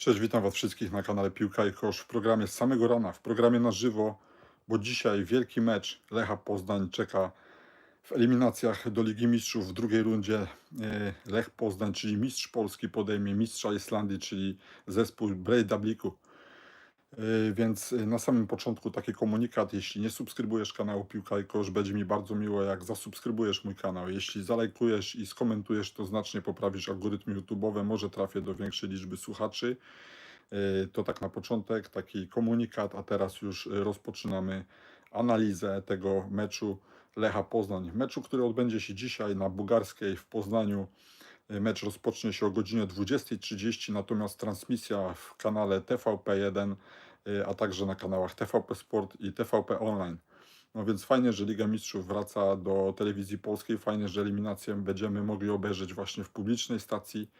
Cześć, witam Was wszystkich na kanale Piłka i Kosz w programie z samego rana, w programie na żywo, bo dzisiaj wielki mecz Lecha Poznań czeka w eliminacjach do Ligi Mistrzów w drugiej rundzie. e, Lech Poznań, czyli mistrz Polski podejmie mistrza Islandii, czyli zespół Breidabliku. E, Więc e, na samym początku taki komunikat, jeśli nie subskrybujesz kanału Piłka i Kosz, będzie mi bardzo miło, jak zasubskrybujesz mój kanał. Jeśli zalajkujesz i skomentujesz, to znacznie poprawisz algorytmy YouTube'owe, może trafię do większej liczby słuchaczy. E, To tak na początek, taki komunikat, a teraz już rozpoczynamy analizę tego meczu Lecha Poznań. Meczu, który odbędzie się dzisiaj na Bugarskiej w Poznaniu. Mecz rozpocznie się o godzinie 20.30, natomiast transmisja w kanale TVP1, e, a także na kanałach TVP Sport i TVP Online. No więc fajnie, że Liga Mistrzów wraca do telewizji polskiej, fajnie, że eliminację będziemy mogli obejrzeć właśnie w publicznej stacji,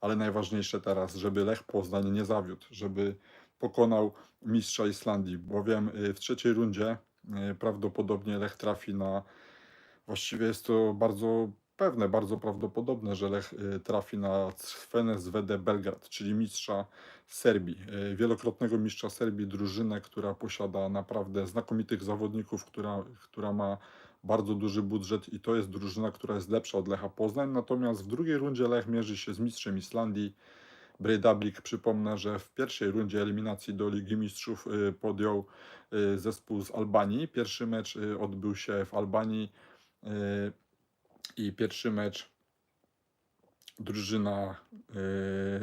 ale najważniejsze teraz, żeby Lech Poznań nie zawiódł, żeby pokonał mistrza Islandii, bowiem y, w trzeciej rundzie y, prawdopodobnie Lech trafi na, właściwie jest to bardzo pewne, bardzo prawdopodobne, że Lech y, trafi na Zvede Belgrad, czyli mistrza Serbii, y, wielokrotnego mistrza Serbii, drużynę, która posiada naprawdę znakomitych zawodników, która, która ma bardzo duży budżet i to jest drużyna, która jest lepsza od Lecha Poznań. Natomiast w drugiej rundzie Lech mierzy się z mistrzem Islandii. Breidablik, przypomnę, że w pierwszej rundzie eliminacji do Ligi Mistrzów y, podjął zespół z Albanii. Pierwszy mecz odbył się w Albanii i pierwszy mecz drużyna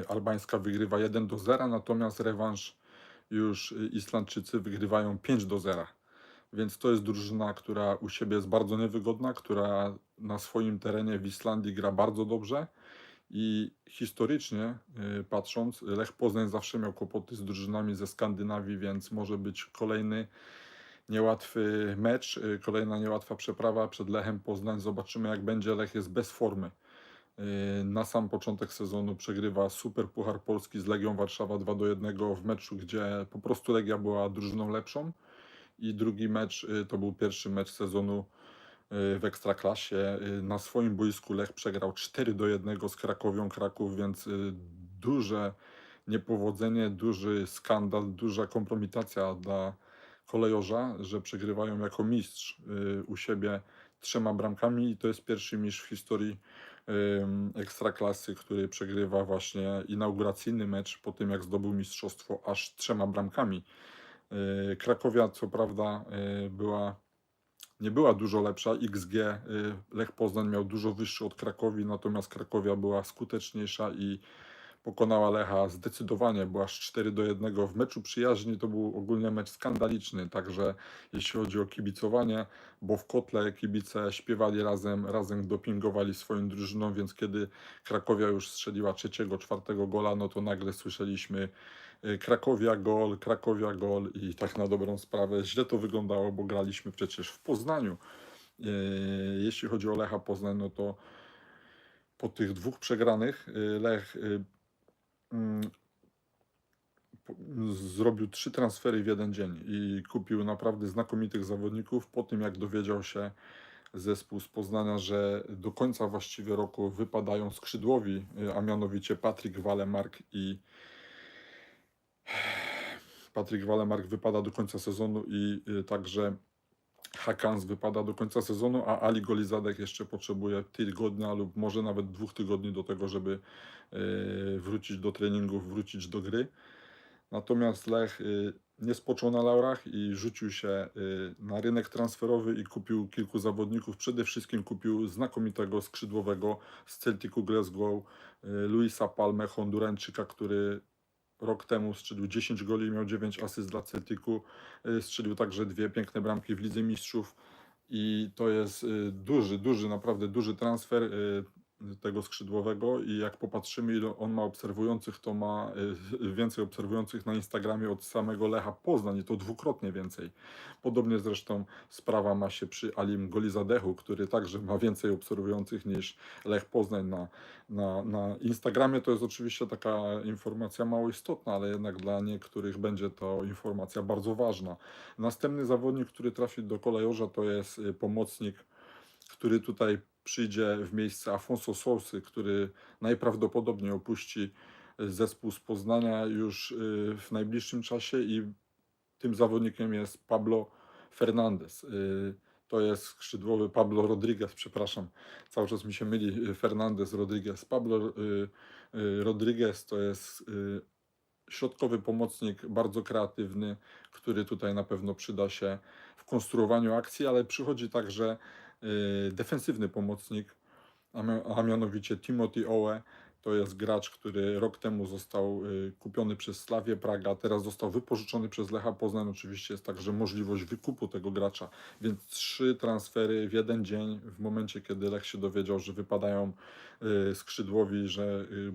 y, albańska wygrywa 1 do 0, natomiast rewanż już Islandczycy wygrywają 5 do 0. Więc to jest drużyna, która u siebie jest bardzo niewygodna, która na swoim terenie w Islandii gra bardzo dobrze. I historycznie y, patrząc, Lech Poznań zawsze miał kłopoty z drużynami ze Skandynawii, więc może być kolejny niełatwy mecz, y, kolejna niełatwa przeprawa przed Lechem Poznań. Zobaczymy, jak będzie. Lech jest bez formy. Y, Na sam początek sezonu przegrywa Super Puchar Polski z Legią Warszawa 2 do 1 w meczu, gdzie po prostu Legia była drużyną lepszą. I drugi mecz y, to był pierwszy mecz sezonu w Ekstraklasie. Na swoim boisku Lech przegrał 4 do 1 z Krakowią Kraków, więc duże niepowodzenie, duży skandal, duża kompromitacja dla kolejorza, że przegrywają jako mistrz y, u siebie trzema bramkami i to jest pierwszy mistrz w historii ym, Ekstraklasy, który przegrywa właśnie inauguracyjny mecz po tym jak zdobył mistrzostwo aż trzema bramkami. Y, Krakowia co prawda y, była nie była dużo lepsza. XG y, Lech Poznań miał dużo wyższy od Krakowi, natomiast Krakowia była skuteczniejsza i pokonała Lecha zdecydowanie, bo aż 4 do 1 w meczu przyjaźni to był ogólnie mecz skandaliczny, także jeśli chodzi o kibicowanie, bo w kotle kibice śpiewali razem, razem dopingowali swoją drużyną, więc kiedy Krakowia już strzeliła trzeciego, czwartego gola, no to nagle słyszeliśmy y, Krakowia gol, Krakowia gol i tak na dobrą sprawę źle to wyglądało, bo graliśmy przecież w Poznaniu. Y, Jeśli chodzi o Lecha Poznań, no to po tych dwóch przegranych y, Lech zrobił trzy transfery w jeden dzień i kupił naprawdę znakomitych zawodników po tym, jak dowiedział się zespół z Poznania, że do końca właściwie roku wypadają skrzydłowi, y, a mianowicie Patryk Walemark i Patryk Walemark wypada do końca sezonu i y, także Hakans wypada do końca sezonu, a Ali Golizadek jeszcze potrzebuje tygodnia lub może nawet dwóch tygodni do tego, żeby y, wrócić do treningów, wrócić do gry. Natomiast Lech y, nie spoczął na laurach i rzucił się y, na rynek transferowy i kupił kilku zawodników. Przede wszystkim kupił znakomitego skrzydłowego z Celticu Glasgow, Luisa Palme, Hondurańczyka, który rok temu strzelił 10 goli, miał 9 asyst dla Celticu. Y, Strzelił także dwie piękne bramki w Lidze Mistrzów. I to jest y, duży, duży, naprawdę duży transfer y, tego skrzydłowego i jak popatrzymy ile on ma obserwujących, to ma y, więcej obserwujących na Instagramie od samego Lecha Poznań i to dwukrotnie więcej. Podobnie zresztą sprawa ma się przy Alim Golizadechu, który także ma więcej obserwujących niż Lech Poznań na, na, na Instagramie. To jest oczywiście taka informacja mało istotna, ale jednak dla niektórych będzie to informacja bardzo ważna. Następny zawodnik, który trafi do kolejorza to jest y, pomocnik który tutaj przyjdzie w miejsce Afonso Sousy, który najprawdopodobniej opuści zespół z Poznania już y, w najbliższym czasie i tym zawodnikiem jest Pablo Fernandez. Y, To jest skrzydłowy Pablo Rodriguez, przepraszam, cały czas mi się myli Fernandez, Rodriguez. Pablo Rodriguez to jest środkowy pomocnik, bardzo kreatywny, który tutaj na pewno przyda się w konstruowaniu akcji, ale przychodzi także defensywny pomocnik, a, mia- a mianowicie Timothy Owe. To jest gracz, który rok temu został y, kupiony przez Slawię Praga, teraz został wypożyczony przez Lecha Poznań. Oczywiście jest także możliwość wykupu tego gracza, więc trzy transfery w jeden dzień, w momencie kiedy Lech się dowiedział, że wypadają y, skrzydłowi, że y,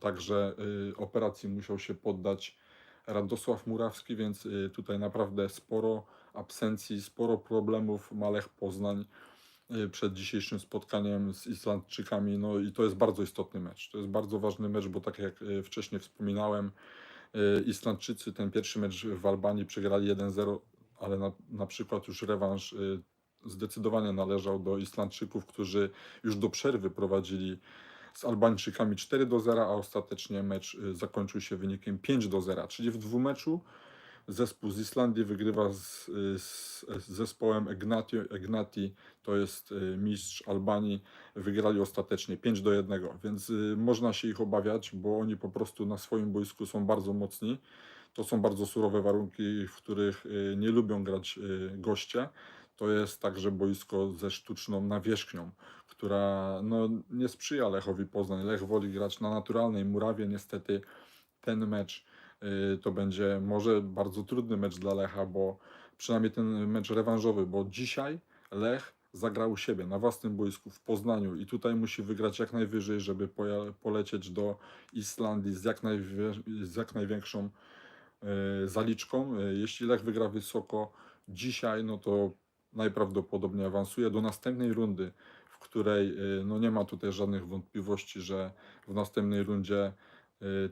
Także y, operacji musiał się poddać Radosław Murawski, więc y, tutaj naprawdę sporo absencji, sporo problemów ma Lech Poznań y, przed dzisiejszym spotkaniem z Islandczykami. No i to jest bardzo istotny mecz. To jest bardzo ważny mecz, bo tak jak y, wcześniej wspominałem, y, Islandczycy ten pierwszy mecz w Albanii przegrali 1-0, ale na, na przykład już rewanż zdecydowanie należał do Islandczyków, którzy już do przerwy prowadzili z Albańczykami 4 do 0, a ostatecznie mecz zakończył się wynikiem 5 do 0. Czyli w dwumeczu zespół z Islandii wygrywa z, z, z zespołem Egnati, Egnati, to jest y, mistrz Albanii, wygrali ostatecznie 5 do 1, więc y, można się ich obawiać, bo oni po prostu na swoim boisku są bardzo mocni. To są bardzo surowe warunki, w których y, nie lubią grać goście. To jest także boisko ze sztuczną nawierzchnią, która no, nie sprzyja Lechowi Poznań. Lech woli grać na naturalnej murawie. Niestety ten mecz to będzie może bardzo trudny mecz dla Lecha, bo przynajmniej ten mecz rewanżowy, bo dzisiaj Lech zagrał siebie na własnym boisku w Poznaniu i tutaj musi wygrać jak najwyżej, żeby polecieć do Islandii z jak, z jak największą y, zaliczką. Y, Jeśli Lech wygra wysoko dzisiaj, no to najprawdopodobniej awansuje do następnej rundy, w której y, no nie ma tutaj żadnych wątpliwości, że w następnej rundzie, y,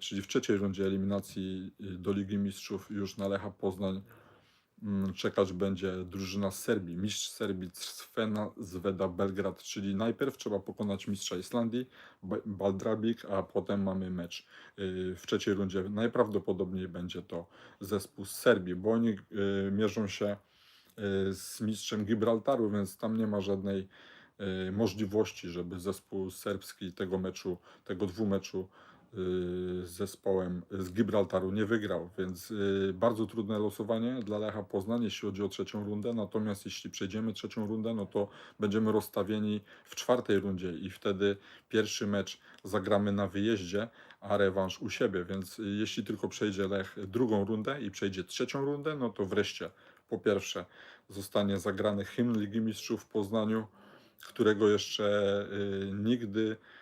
czyli w trzeciej rundzie eliminacji y, do Ligi Mistrzów już na Lecha Poznań mm, czekać będzie drużyna z Serbii, mistrz Serbii Crvena Zveda Belgrad, czyli najpierw trzeba pokonać mistrza Islandii, Ba- Baldrabik, a potem mamy mecz y, w trzeciej rundzie. Najprawdopodobniej będzie to zespół z Serbii, bo oni y, mierzą się y, z mistrzem Gibraltaru, więc tam nie ma żadnej y, możliwości, żeby zespół serbski tego meczu, tego dwumeczu y, z zespołem z Gibraltaru nie wygrał, więc y, bardzo trudne losowanie dla Lecha Poznań, jeśli chodzi o trzecią rundę, natomiast jeśli przejdziemy trzecią rundę, no to będziemy rozstawieni w czwartej rundzie i wtedy pierwszy mecz zagramy na wyjeździe, a rewanż u siebie, więc y, jeśli tylko przejdzie Lech drugą rundę i przejdzie trzecią rundę, no to wreszcie po pierwsze zostanie zagrany hymn Ligi Mistrzów w Poznaniu, którego jeszcze y, nigdy y,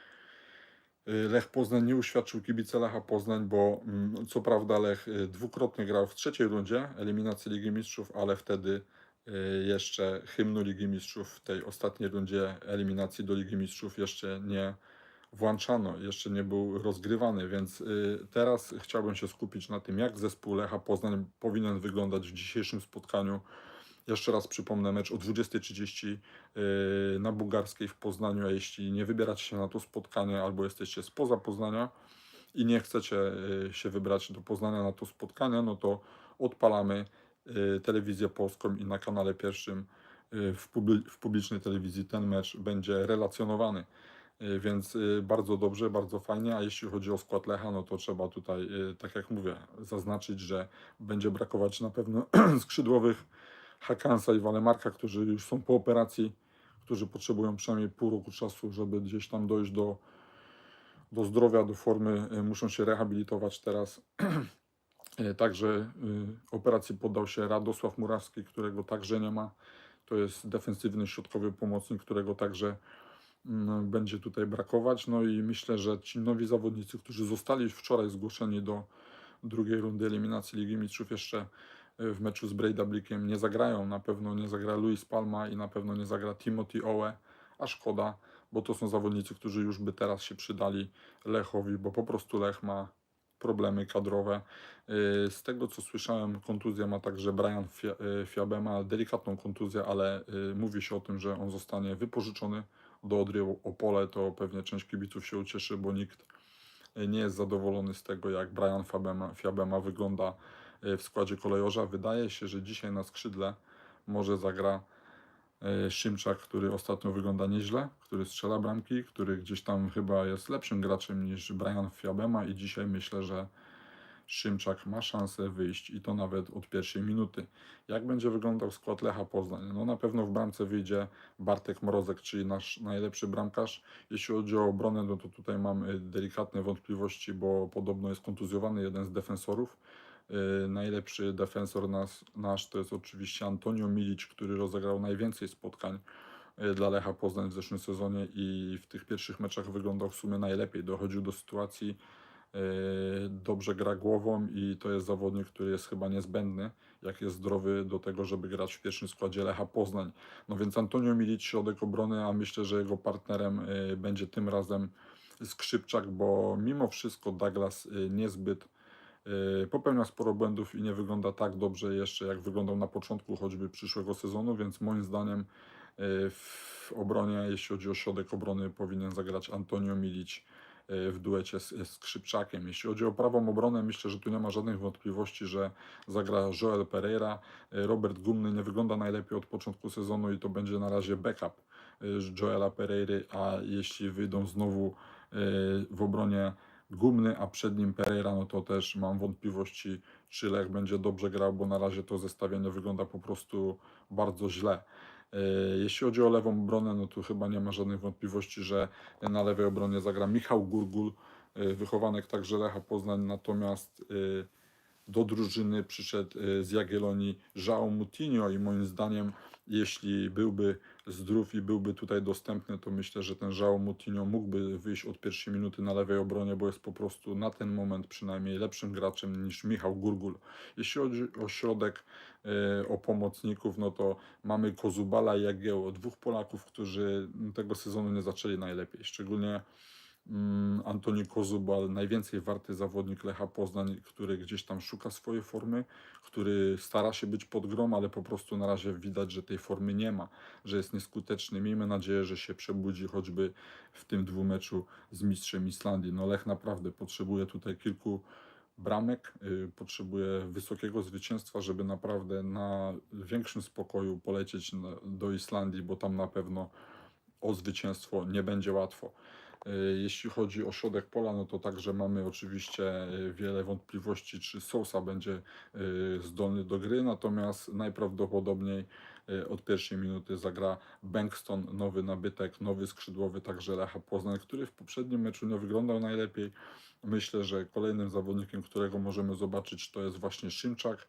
Lech Poznań nie uświadczył kibice Lecha Poznań, bo mm, co prawda Lech y, dwukrotnie grał w trzeciej rundzie eliminacji Ligi Mistrzów, ale wtedy y, jeszcze hymnu Ligi Mistrzów w tej ostatniej rundzie eliminacji do Ligi Mistrzów jeszcze nie włączano, jeszcze nie był rozgrywany, więc y, teraz chciałbym się skupić na tym, jak zespół Lecha Poznań powinien wyglądać w dzisiejszym spotkaniu. Jeszcze raz przypomnę, mecz o 20.30 y, na Bułgarskiej w Poznaniu, a jeśli nie wybieracie się na to spotkanie albo jesteście spoza Poznania i nie chcecie y, się wybrać do Poznania na to spotkanie, no to odpalamy y, telewizję polską i na kanale pierwszym w, publi- w publicznej telewizji ten mecz będzie relacjonowany. Więc bardzo dobrze, bardzo fajnie, a jeśli chodzi o skład Lecha, no to trzeba tutaj, tak jak mówię, zaznaczyć, że będzie brakować na pewno skrzydłowych Hakansa i Walemarka, którzy już są po operacji, którzy potrzebują przynajmniej pół roku czasu, żeby gdzieś tam dojść do, do zdrowia, do formy, y, muszą się rehabilitować teraz. Y, Także y, operacji poddał się Radosław Murawski, którego także nie ma. To jest defensywny środkowy pomocnik, którego także mm, będzie tutaj brakować. No i myślę, że ci nowi zawodnicy, którzy zostali wczoraj zgłoszeni do drugiej rundy eliminacji Ligi Mistrzów jeszcze w meczu z Breidablikiem nie zagrają. Na pewno nie zagra Luis Palma i na pewno nie zagra Timothy Owe, a szkoda, bo to są zawodnicy, którzy już by teraz się przydali Lechowi, bo po prostu Lech ma problemy kadrowe. Y, Z tego co słyszałem, kontuzję ma także Brian y, Fiabema, delikatną kontuzję, ale y, mówi się o tym, że on zostanie wypożyczony do Odry Opole, to pewnie część kibiców się ucieszy, bo nikt nie jest zadowolony z tego, jak Brian Fiabema, Fiabema wygląda w składzie kolejorza. Wydaje się, że dzisiaj na skrzydle może zagra y, Szymczak, który ostatnio wygląda nieźle, który strzela bramki, który gdzieś tam chyba jest lepszym graczem niż Brian Fiabema i dzisiaj myślę, że Szymczak ma szansę wyjść i to nawet od pierwszej minuty. Jak będzie wyglądał skład Lecha Poznań? No na pewno w bramce wyjdzie Bartek Mrozek, czyli nasz najlepszy bramkarz. Jeśli chodzi o obronę, no to tutaj mam y, delikatne wątpliwości, bo podobno jest kontuzjowany jeden z defensorów. Y, Najlepszy defensor nas, nasz to jest oczywiście Antonio Milic, który rozegrał najwięcej spotkań y, dla Lecha Poznań w zeszłym sezonie i w tych pierwszych meczach wyglądał w sumie najlepiej. Dochodził do sytuacji, y, dobrze gra głową i to jest zawodnik, który jest chyba niezbędny, jak jest zdrowy do tego, żeby grać w pierwszym składzie Lecha Poznań. No więc Antonio Milic, środek obrony, a myślę, że jego partnerem będzie tym razem Skrzypczak, bo mimo wszystko Douglas niezbyt popełnia sporo błędów i nie wygląda tak dobrze jeszcze, jak wyglądał na początku choćby przyszłego sezonu, więc moim zdaniem y, w obronie, jeśli chodzi o środek obrony, powinien zagrać Antonio Milic y, w duecie z, z Skrzypczakiem. Jeśli chodzi o prawą obronę, myślę, że tu nie ma żadnych wątpliwości, że zagra Joel Pereira. Y, Robert Gumny nie wygląda najlepiej od początku sezonu i to będzie na razie backup y, Joela Pereiry, a jeśli wyjdą znowu y, w obronie Gumny, a przed nim Pereira, no to też mam wątpliwości, czy Lech będzie dobrze grał, bo na razie to zestawienie wygląda po prostu bardzo źle. E, Jeśli chodzi o lewą obronę, no to chyba nie ma żadnych wątpliwości, że na lewej obronie zagra Michał Gurgul, e, wychowanek także Lecha Poznań, natomiast e, do drużyny przyszedł z Jagiellonii João Moutinho i moim zdaniem, jeśli byłby zdrów i byłby tutaj dostępny, to myślę, że ten João Moutinho mógłby wyjść od pierwszej minuty na lewej obronie, bo jest po prostu na ten moment przynajmniej lepszym graczem niż Michał Gurgul. Jeśli chodzi o środek, e, o pomocników, no to mamy Kozubala i Jagieło, dwóch Polaków, którzy tego sezonu nie zaczęli najlepiej, szczególnie Antoni Kozubal, najwięcej warty zawodnik Lecha Poznań, który gdzieś tam szuka swojej formy, który stara się być pod grom, ale po prostu na razie widać, że tej formy nie ma, że jest nieskuteczny. Miejmy nadzieję, że się przebudzi choćby w tym dwumeczu z mistrzem Islandii. No Lech naprawdę potrzebuje tutaj kilku bramek, y, potrzebuje wysokiego zwycięstwa, żeby naprawdę na większym spokoju polecieć do Islandii, bo tam na pewno o zwycięstwo nie będzie łatwo. Y, Jeśli chodzi o środek pola, no to także mamy oczywiście y, wiele wątpliwości, czy Sousa będzie y, zdolny do gry, natomiast najprawdopodobniej od pierwszej minuty zagra Bankston, nowy nabytek, nowy skrzydłowy, także Lecha Poznań, który w poprzednim meczu nie wyglądał najlepiej. Myślę, że kolejnym zawodnikiem, którego możemy zobaczyć, to jest właśnie Szymczak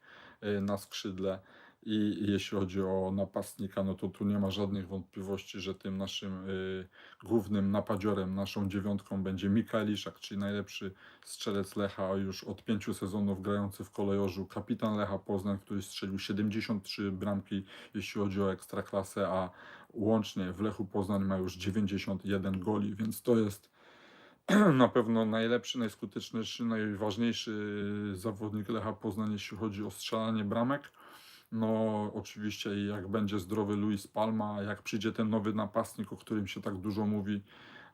na skrzydle. I jeśli chodzi o napastnika, no to tu nie ma żadnych wątpliwości, że tym naszym y, głównym napadziorem, naszą dziewiątką będzie Mikael Iszak, czyli najlepszy strzelec Lecha już od pięciu sezonów grający w kolejorzu, kapitan Lecha Poznań, który strzelił 73 bramki, jeśli chodzi o ekstraklasę, a łącznie w Lechu Poznań ma już 91 goli, więc to jest na pewno najlepszy, najskuteczniejszy, najważniejszy zawodnik Lecha Poznań, jeśli chodzi o strzelanie bramek. No, oczywiście, jak będzie zdrowy Luis Palma, jak przyjdzie ten nowy napastnik, o którym się tak dużo mówi,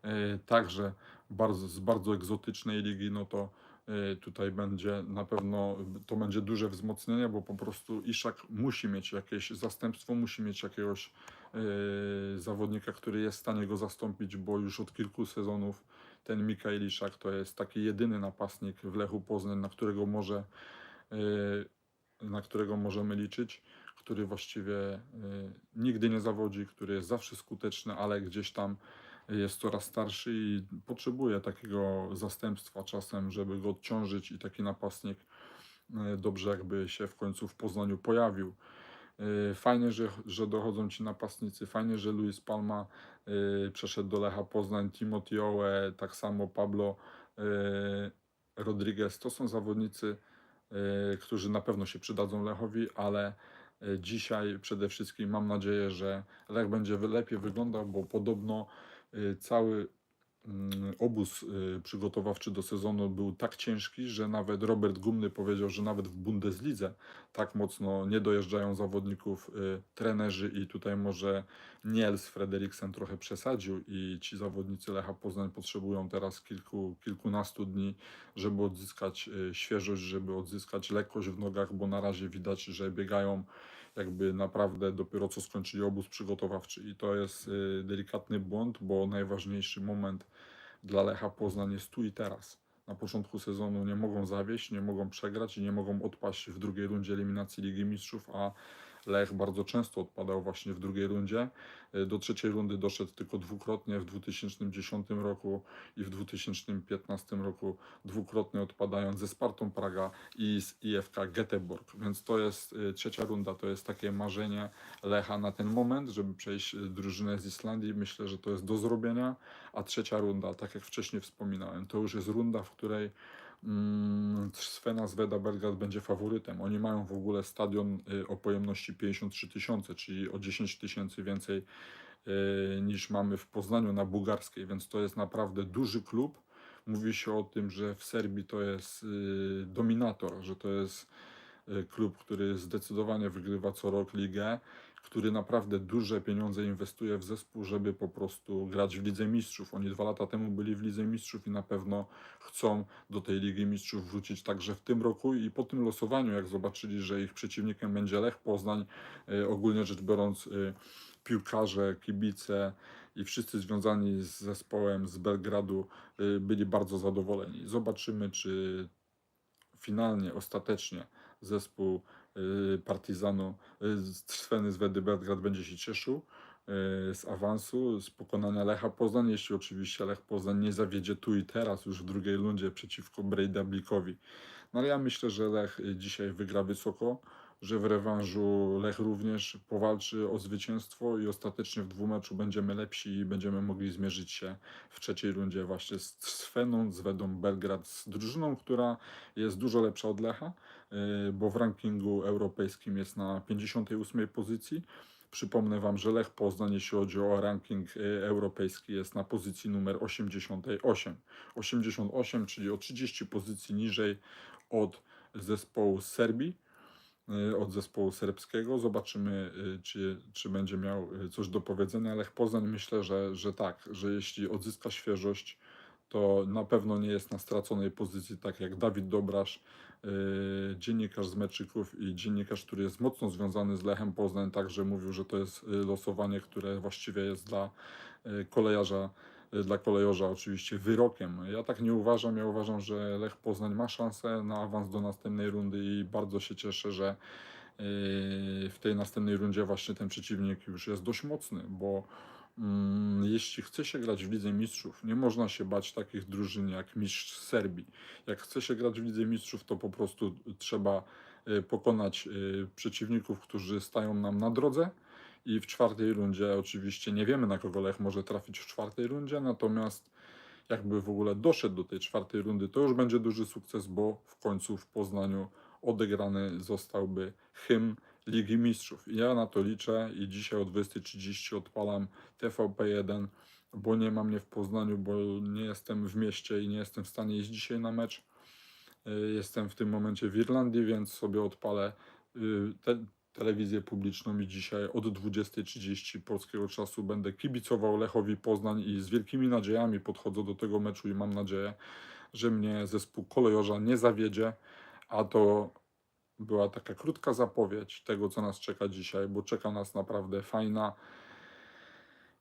e, także bardzo, z bardzo egzotycznej ligi, no to e, tutaj będzie na pewno to będzie duże wzmocnienie, bo po prostu Iszak musi mieć jakieś zastępstwo, musi mieć jakiegoś e, zawodnika, który jest w stanie go zastąpić, bo już od kilku sezonów ten Mikael Iszak to jest taki jedyny napastnik w Lechu Poznań, na którego może na którego możemy liczyć, który właściwie y, nigdy nie zawodzi, który jest zawsze skuteczny, ale gdzieś tam jest coraz starszy i potrzebuje takiego zastępstwa czasem, żeby go odciążyć i taki napastnik y, dobrze jakby się w końcu w Poznaniu pojawił. Y, Fajnie, że, że dochodzą ci napastnicy, fajnie, że Luis Palma przeszedł do Lecha Poznań, Timothy Owe, tak samo Pablo y, Rodriguez. To są zawodnicy, którzy na pewno się przydadzą Lechowi, ale y, dzisiaj przede wszystkim mam nadzieję, że Lech będzie lepiej wyglądał, bo podobno y, cały obóz y, przygotowawczy do sezonu był tak ciężki, że nawet Robert Gumny powiedział, że nawet w Bundeslidze tak mocno nie dojeżdżają zawodników y, trenerzy i tutaj może Niels Frederiksen trochę przesadził i ci zawodnicy Lecha Poznań potrzebują teraz kilku, kilkunastu dni, żeby odzyskać y, świeżość, żeby odzyskać lekkość w nogach, bo na razie widać, że biegają jakby naprawdę dopiero co skończyli obóz przygotowawczy i to jest y, delikatny błąd, bo najważniejszy moment dla Lecha Poznań jest tu i teraz. Na początku sezonu nie mogą zawieść, nie mogą przegrać i nie mogą odpaść w drugiej rundzie eliminacji Ligi Mistrzów, a Lech bardzo często odpadał właśnie w drugiej rundzie. Y, Do trzeciej rundy doszedł tylko dwukrotnie w 2010 roku i w 2015 roku dwukrotnie odpadając ze Spartą Praga i z IFK Göteborg. Więc to jest y, trzecia runda, to jest takie marzenie Lecha na ten moment, żeby przejść y, drużynę z Islandii. Myślę, że to jest do zrobienia. A trzecia runda, tak jak wcześniej wspominałem, to już jest runda, w której Svena Zweda Belgrad będzie faworytem. Oni mają w ogóle stadion y, o pojemności 53 tysiące, czyli o 10 tysięcy więcej y, niż mamy w Poznaniu na bułgarskiej, więc to jest naprawdę duży klub. Mówi się o tym, że w Serbii to jest y, dominator, że to jest klub, który zdecydowanie wygrywa co rok ligę, który naprawdę duże pieniądze inwestuje w zespół, żeby po prostu grać w Lidze Mistrzów. Oni dwa lata temu byli w Lidze Mistrzów i na pewno chcą do tej Ligi Mistrzów wrócić także w tym roku i po tym losowaniu, jak zobaczyli, że ich przeciwnikiem będzie Lech Poznań, y, ogólnie rzecz biorąc y, piłkarze, kibice i wszyscy związani z zespołem z Belgradu y, byli bardzo zadowoleni. Zobaczymy, czy finalnie, ostatecznie zespół y, Partizanu y, z Trzweny z Wedy Belgrad będzie się cieszył y, z awansu, z pokonania Lecha Poznań, jeśli oczywiście Lech Poznań nie zawiedzie tu i teraz już w drugiej rundzie przeciwko Brejdablikowi. No ale ja myślę, że Lech dzisiaj wygra wysoko, że w rewanżu Lech również powalczy o zwycięstwo i ostatecznie w dwumeczu będziemy lepsi i będziemy mogli zmierzyć się w trzeciej rundzie właśnie z Sweną, z Wedą Belgrad, z drużyną, która jest dużo lepsza od Lecha, y, bo w rankingu europejskim jest na 58 pozycji. Przypomnę Wam, że Lech Poznań, jeśli chodzi o ranking y, europejski, jest na pozycji numer 88. 88, czyli o 30 pozycji niżej od zespołu z Serbii, od zespołu serbskiego. Zobaczymy, y, czy, czy będzie miał y, coś do powiedzenia. Lech Poznań myślę, że, że tak, że jeśli odzyska świeżość, to na pewno nie jest na straconej pozycji, tak jak Dawid Dobrasz, dziennikarz z Meczyków i dziennikarz, który jest mocno związany z Lechem Poznań, także mówił, że to jest y, losowanie, które właściwie jest dla y, kolejarza, y, dla kolejorza oczywiście wyrokiem. Ja tak nie uważam, ja uważam, że Lech Poznań ma szansę na awans do następnej rundy i bardzo się cieszę, że yy, w tej następnej rundzie właśnie ten przeciwnik już jest dość mocny, bo Mm, jeśli chce się grać w Lidze Mistrzów, nie można się bać takich drużyn jak mistrz Serbii. Jak chce się grać w Lidze Mistrzów, to po prostu trzeba y, pokonać y, przeciwników, którzy stają nam na drodze. I w czwartej rundzie, oczywiście nie wiemy na kogo Lech może trafić w czwartej rundzie, natomiast jakby w ogóle doszedł do tej czwartej rundy, to już będzie duży sukces, bo w końcu w Poznaniu odegrany zostałby hymn Ligi Mistrzów. Ja na to liczę i dzisiaj o 20.30 odpalam TVP1, bo nie mam mnie w Poznaniu, bo nie jestem w mieście i nie jestem w stanie iść dzisiaj na mecz. Y, Jestem w tym momencie w Irlandii, więc sobie odpalę y, telewizję publiczną i dzisiaj od 20.30 polskiego czasu będę kibicował Lechowi Poznań i z wielkimi nadziejami podchodzę do tego meczu i mam nadzieję, że mnie zespół kolejorza nie zawiedzie, a to była taka krótka zapowiedź tego, co nas czeka dzisiaj, bo czeka nas naprawdę fajna,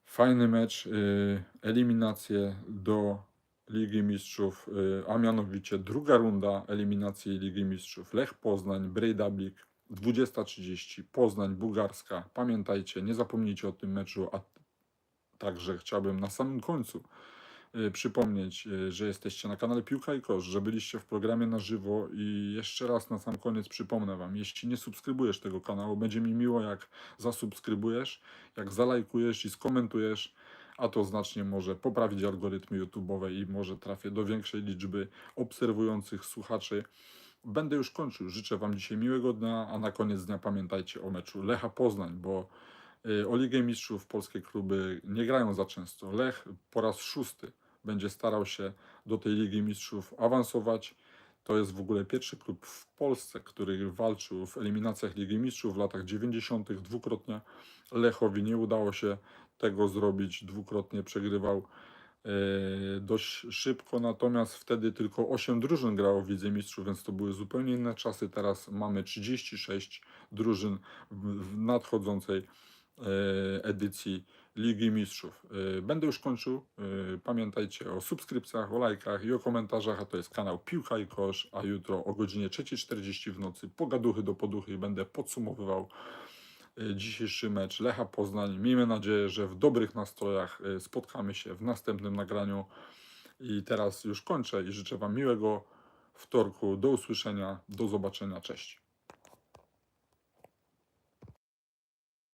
fajny mecz, y, eliminacje do Ligi Mistrzów, y, a mianowicie druga runda eliminacji Ligi Mistrzów. Lech Poznań, Brejdablik, 20.30, Poznań, Bułgarska. Pamiętajcie, nie zapomnijcie o tym meczu, a także chciałbym na samym końcu y, przypomnieć, y, że jesteście na kanale Piłka i Kosz, że byliście w programie na żywo i jeszcze raz na sam koniec przypomnę Wam, jeśli nie subskrybujesz tego kanału, będzie mi miło jak zasubskrybujesz, jak zalajkujesz i skomentujesz, a to znacznie może poprawić algorytmy YouTube'owe i może trafię do większej liczby obserwujących słuchaczy. Będę już kończył. Życzę Wam dzisiaj miłego dnia, a na koniec dnia pamiętajcie o meczu Lecha Poznań, bo y, o Ligę Mistrzów polskie kluby nie grają za często. Lech po raz szósty będzie starał się do tej Ligi Mistrzów awansować. To jest w ogóle pierwszy klub w Polsce, który walczył w eliminacjach Ligi Mistrzów w latach 90. dwukrotnie. Lechowi nie udało się tego zrobić, dwukrotnie przegrywał dość szybko, natomiast wtedy tylko 8 drużyn grało w Lidze Mistrzów, więc to były zupełnie inne czasy. Teraz mamy 36 drużyn w nadchodzącej e, edycji Ligi Mistrzów. E, Będę już kończył. E, Pamiętajcie o subskrypcjach, o lajkach i o komentarzach, a to jest kanał Piłka i Kosz, a jutro o godzinie 3.40 w nocy pogaduchy do poduchy i będę podsumowywał e, dzisiejszy mecz Lecha Poznań. Miejmy nadzieję, że w dobrych nastrojach e, spotkamy się w następnym nagraniu. I teraz już kończę i życzę Wam miłego wtorku. Do usłyszenia, do zobaczenia, cześć.